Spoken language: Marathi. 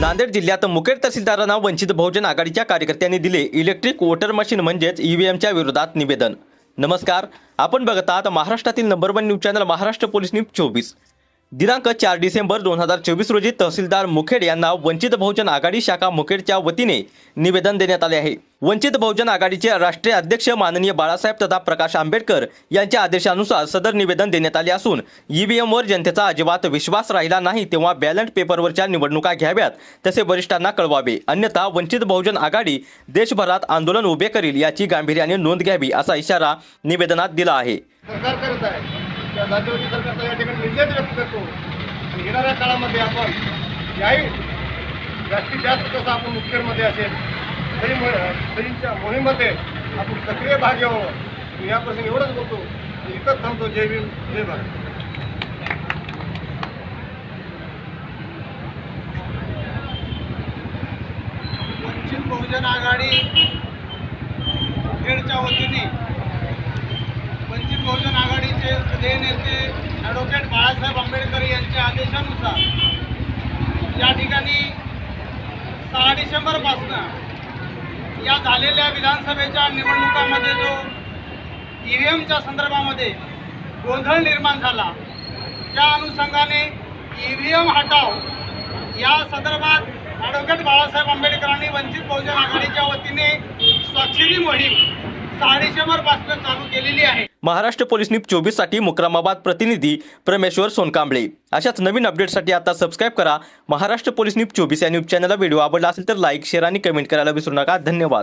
नांदेड जिल्ह्यात मुखेड तहसीलदारांना वंचित बहुजन आघाडीच्या कार्यकर्त्यांनी दिले इलेक्ट्रिक वोटर मशीन म्हणजेच ईव्हीएमच्या विरोधात निवेदन. नमस्कार आपण बघत आहात महाराष्ट्रातील number one news channel Maharashtra police news चोवीस. दिनांक चार डिसेंबर दोन हजार चोवीस रोजी तहसीलदार मुखेड यांना वंचित बहुजन आघाडी शाखा मुखेडच्या वतीने निवेदन देण्यात आले आहे. वंचित बहुजन आघाडीचे राष्ट्रीय अध्यक्ष माननीय बाळासाहेब तथा प्रकाश आंबेडकर यांच्या आदेशानुसार सदर निवेदन देण्यात आले असून ईव्हीएमवर जनतेचा अजिबात विश्वास राहिला नाही तेव्हा बॅलेट पेपरवरच्या निवडणुका घ्याव्यात तसे वरिष्ठांना कळवावे. अन्यथा वंचित बहुजन आघाडी देशभरात आंदोलन उभे करील याची गांभीर्याने नोंद घ्यावी असा इशारा निवेदनात दिला आहे. सरकार त्या राज्यवादी सरकारचा या ठिकाणी निषेध व्यक्त करतो. आणि येणाऱ्या काळामध्ये आपण याही जास्तीत जास्त कसं आपण मुखेडमध्ये असेल तरी तरीच्या मोहिमेमध्ये आपण सक्रिय भाग घ्यावं. या प्रसंगी एवढंच बोलतो. इथंच थांबतो. जय भीम जय भारत. वंचित बहुजन आघाडी खेडच्या वतीने वंचित बहुजन आघाडीचे सगळे नेते ॲडव्होकेट बाळासाहेब आंबेडकर यांच्या आदेशानुसार या ठिकाणी सहा डिसेंबरपासनं या झालेल्या विधानसभेच्या निवडणुकामध्ये जो ई व्ही एमच्या संदर्भामध्ये गोंधळ निर्माण झाला त्या अनुषंगाने ई व्ही एम हटाव या संदर्भात ॲडव्होकेट बाळासाहेब आंबेडकरांनी वंचित बहुजन आघाडीच्या वतीने स्वाक्षरी मोहीम सहा डिसेंबरपासून चालू केलेली आहे. महाराष्ट्र पोलीस न्यूज चोवीससाठी मुक्रामाबाद प्रतिनिधी परमेश्वर सोनकांबळे. अशाच नवीन अपडेटसाठी आता सबस्क्राईब करा महाराष्ट्र पोलीस न्यूज चोवीस या न्यूज चॅनलला व्हिडिओ आवडला असेल तर लाईक शेअर आणि कमेंट करायला विसरू नका. धन्यवाद.